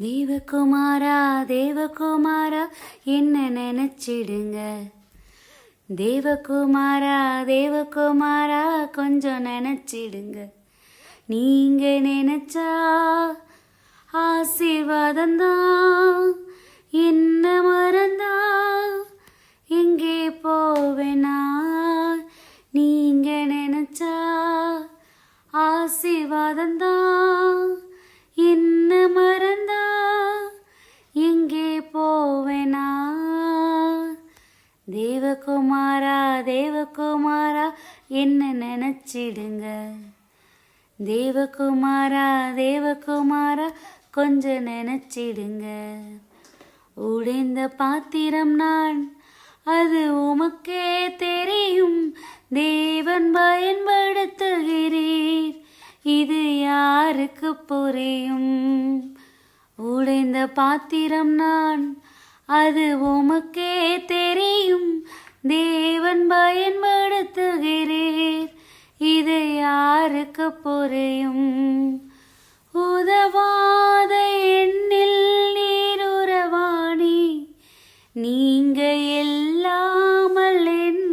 தேவகுமாரா தேவகுமாரா என்ன நினைச்சிடுங்க? தேவகுமாரா தேவகுமாரா கொஞ்சம் நினைச்சிடுங்க. நீங்க நினைச்சா ஆசீர்வாதந்தான் என்ன மறந்தா எங்கே போவேன்? தேவகுமாரா என்ன நினைச்சிடுங்க? தேவகுமாரா தேவகுமாரா கொஞ்சம் நினைச்சிடுங்க. உடைந்த பாத்திரம் நான் அது உமக்கே தெரியும். தேவன் பயன்படுத்துகிறீர் இது யாருக்கு புரியும்? உடைந்த பாத்திரம் நான் அது உமக்கே யாருக்கு புரியும் உதவாத எண்ணில் நீருறவாணி. நீங்க இல்லாமல் என்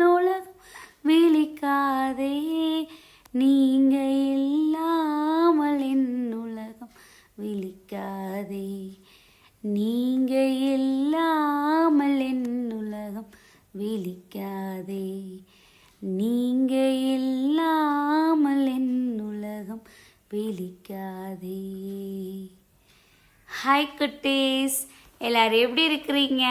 விழிக்காதே. நீங்க இல்லாமல் என்னுலகம் விழிக்காதே. நீங்க இல்லாமல் என்னுலகம் விழிக்காதே. நீங்க இல்லாமல் என் உலகம் பிழிக்காதே ஹாய் குட்டீஸ். எல்லாரும் எப்படி இருக்கிறீங்க?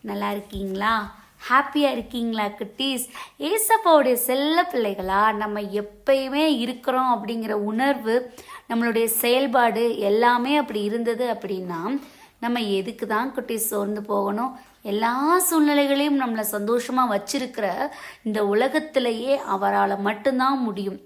நல்லா இருக்கீங்களா? ஹாப்பியாக இருக்கீங்களா குட்டீஸ்? ஏசப்பாவுடைய செல்ல பிள்ளைகளா நம்ம எப்பயுமே இருக்கிறோம் அப்படிங்கிற உணர்வு நம்மளுடைய செயல்பாடு எல்லாமே அப்படி இருந்தது அப்படின்னா நம்ம எதுக்கு தான் குட்டீஸ் சோர்ந்து போகணும்? எல்லா சூழ்நிலைகளையும் நம்மளை சந்தோஷமாக வச்சிருக்கிற இந்த உலகத்திலேயே அவரால் மட்டும்தான் முடியும்.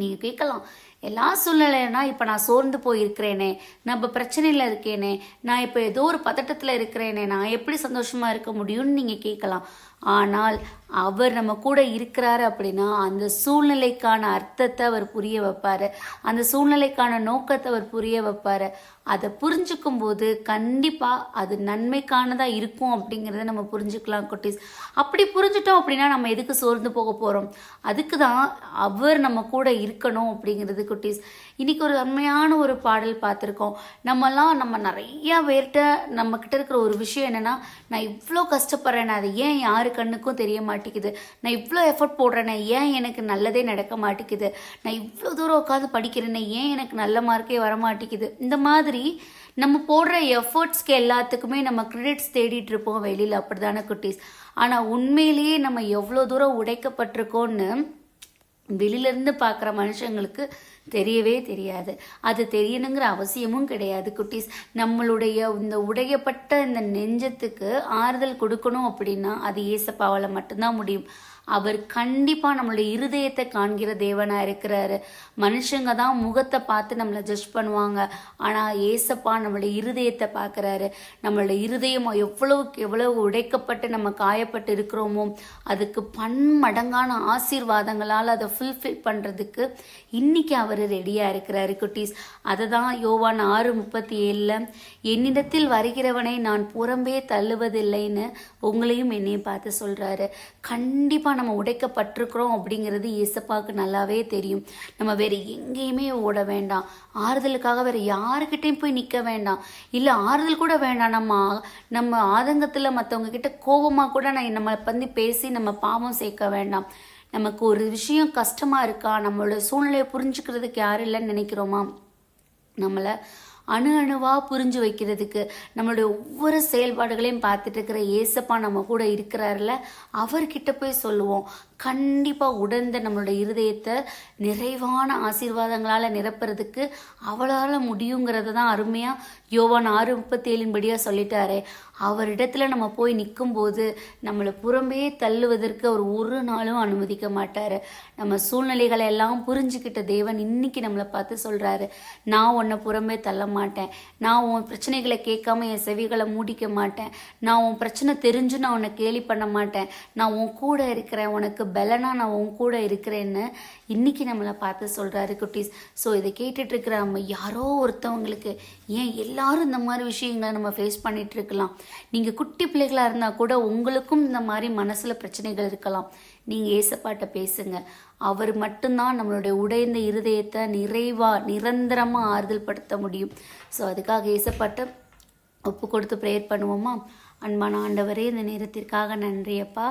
நீங்கள் கேட்கலாம். எல்லா சூழ்நிலைனா இப்போ நான் சோர்ந்து போயிருக்கிறேனே நம்ம பிரச்சனையில் இருக்கேனே நான் இப்போ ஏதோ ஒரு பதட்டத்தில் இருக்கிறேனே நான் எப்படி சந்தோஷமாக இருக்க முடியும்னு நீங்கள் கேட்கலாம். ஆனால் அவர் நம்ம கூட இருக்கிறாரு அப்படின்னா அந்த சூழ்நிலைக்கான அர்த்தத்தை அவர் புரிய வைப்பார். அந்த சூழ்நிலைக்கான நோக்கத்தை அவர் புரிய வைப்பார். அதை புரிஞ்சுக்கும் போது கண்டிப்பாக அது நன்மைக்கானதாக இருக்கும் அப்படிங்கிறத நம்ம புரிஞ்சுக்கலாம் குட்டீஸ். அப்படி புரிஞ்சுட்டோம் அப்படின்னா நம்ம எதுக்கு சோர்ந்து போக போகிறோம் அதுக்கு தான் அவர் நம்ம கூட இருக்கணும் அப்படிங்கிறதுக்கு குட்டீஸ். இன்னைக்கு ஒரு அருமையான ஒரு பாடல் பார்த்துருக்கோம். நம்மலாம் நம்ம நிறையா பேர்கிட்ட நம்ம கிட்ட இருக்கிற ஒரு விஷயம் என்னன்னா நான் இவ்வளோ கஷ்டப்படுறேன் அது ஏன் யாரு கண்ணுக்கும் தெரிய மாட்டேங்குது? நான் இவ்வளோ எஃபர்ட் போடுறேனே ஏன் எனக்கு நல்லதே நடக்க மாட்டேங்குது? நான் இவ்வளோ தூரம் உட்காந்து படிக்கிறேனே ஏன் எனக்கு நல்ல மார்க்கே வர மாட்டேங்குது? இந்த மாதிரி நம்ம போடுற எஃபர்ட்ஸ்க்கு எல்லாத்துக்குமே நம்ம கிரெடிட்ஸ் தேடிட்டு இருப்போம் வெளியில் அப்படிதானே குட்டீஸ்? ஆனால் உண்மையிலேயே நம்ம எவ்வளோ தூரம் உடைக்கப்பட்டிருக்கோன்னு வெளியிலேருந்து பார்க்குற மனுஷங்களுக்கு தெரியவே தெரியாது. அது தெரியணுங்கிற அவசியமும் கிடையாது குட்டீஸ். நம்மளுடைய இந்த உடையப்பட்ட இந்த நெஞ்சத்துக்கு ஆறுதல் கொடுக்கணும் அப்படின்னா அது ஏசப்பாவால் மட்டும்தான் முடியும். அவர் கண்டிப்பாக நம்மளுடைய இருதயத்தை காண்கிற தேவனாக இருக்கிறாரு. மனுஷங்க தான் முகத்தை பார்த்து நம்மளை ஜட்ஜ் பண்ணுவாங்க. ஆனால் ஏசப்பா நம்மளுடைய இருதயத்தை பார்க்குறாரு. நம்மளோட இருதயம் எவ்வளவுக்கு எவ்வளவு உடைக்கப்பட்டு நம்ம காயப்பட்டு இருக்கிறோமோ அதுக்கு பன்மடங்கான ஆசீர்வாதங்களால் அதை ஃபுல்ஃபில் பண்ணுறதுக்கு இன்னைக்கு அவர் ரெடியாக இருக்கிறாரு குட்டீஸ். அதை தான் யோவான் ஆறு முப்பத்தி ஏழில் என்னிடத்தில் வருகிறவனை நான் புறம்பே தள்ளுவதில்லைன்னு உங்களையும் என்னையும் பார்த்து சொல்கிறாரு கண்டிப்பாக நம்ம உடைக்கப்பட்டிருக்கிறோம் அப்படிங்கிறது இயேசப்பாவுக்கு நல்லாவே தெரியும். நம்ம வேறு எங்கேயுமே ஓட வேண்டாம். ஆறுதலுக்காக வேறு யாருக்கிட்டையும் போய் நிற்க வேண்டாம். இல்லை ஆறுதல் கூட வேண்டாம். நம்ம நம்ம ஆதங்கத்தில் மற்றவங்க கிட்ட கோபமாக கூட நான் நம்ம பற்றி பேசி நம்ம பாவம் சேர்க்க வேண்டாம். நமக்கு ஒரு விஷயம் கஷ்டமாக இருக்கா? நம்மளோட சூழ்நிலையை புரிஞ்சுக்கிறதுக்கு யாரும் இல்லைன்னு நினைக்கிறோமா? நம்மளை அணு அணுவாக புரிஞ்சு வைக்கிறதுக்கு நம்மளுடைய ஒவ்வொரு செயல்பாடுகளையும் பார்த்துட்டு இருக்கிற ஏசப்பா நம்ம கூட இருக்கிறாருல அவர்கிட்ட போய் சொல்லுவோம். கண்டிப்பாக உடந்த நம்மளோட இருதயத்தை நிறைவான ஆசீர்வாதங்களால் நிரப்புறதுக்கு அவளால் முடியுங்கிறத தான் அருமையாக யோவான் ஆறு முப்பத்தேழின்படியாக சொல்லிட்டாரு. அவரிடத்துல நம்ம போய் நிற்கும்போது நம்மளை புறம்பே தள்ளுவதற்கு அவர் ஒரு நாளும் அனுமதிக்க மாட்டார். நம்ம சூழ்நிலைகளை எல்லாம் புரிஞ்சுக்கிட்ட தேவன் இன்னைக்கு நம்மளை பார்த்து சொல்கிறாரு நான் உன்னை புறம்பே தள்ள மாட்டேன். நான் உன் பிரச்சனைகளை கேட்காம என் செவிகளை மூடிக்க மாட்டேன். நான் உன் பிரச்சனை தெரிஞ்சு நான் உன்னை கேலி பண்ண மாட்டேன். நான் உன் கூட இருக்கிறேன் உனக்கு பலனாக நான் உன் கூட இருக்கிறேன்னு இன்னைக்கு நம்மளை பார்த்து சொல்கிறாரு குட்டீஸ். ஸோ இதை கேட்டுட்ருக்கிற நம்ம யாரோ ஒருத்தவங்களுக்கு ஏன் எல்லாரும் இந்த மாதிரி விஷயங்களை நம்ம ஃபேஸ் பண்ணிகிட்ருக்கலாம் இருக்கலாம் குட்டி பிள்ளைகளாக இருந்தால் கூட உங்களுக்கும் இந்த மாதிரி மனசில் பிரச்சனைகள் இருக்கலாம். நீங்கள் ஏசப்பாட்ட பேசுங்க. அவர் மட்டும்தான் நம்மளுடைய உடைந்த இருதயத்தை நிறைவாக நிரந்தரமாக ஆறுதல் படுத்த முடியும். ஸோ அதுக்காக ஏசப்பாட்ட ஒப்பு கொடுத்து ப்ரேயர் பண்ணுவோமா? அன்பான ஆண்டவரே இந்த நேரத்திற்காக நன்றியப்பா.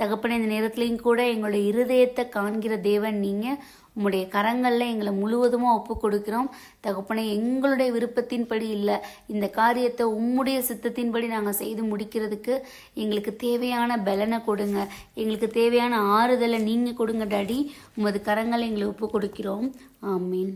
தகப்பன இந்த நேரத்துலையும் கூட எங்களுடைய இருதயத்தை காண்கிற தேவன் நீங்கள் உம்முடைய கரங்களில் எங்களை முழுவதுமாக ஒப்பு கொடுக்கிறோம். தகப்பனை எங்களுடைய விருப்பத்தின்படி இல்லை. இந்த காரியத்தை உம்முடைய சித்தத்தின்படி நாங்கள் செய்து முடிக்கிறதுக்கு எங்களுக்கு தேவையான பலனை கொடுங்க. எங்களுக்கு தேவையான ஆறுதலை நீங்கள் கொடுங்க டாடி. உமது கரங்களை எங்களை ஒப்பு கொடுக்கிறோம். ஆமீன்.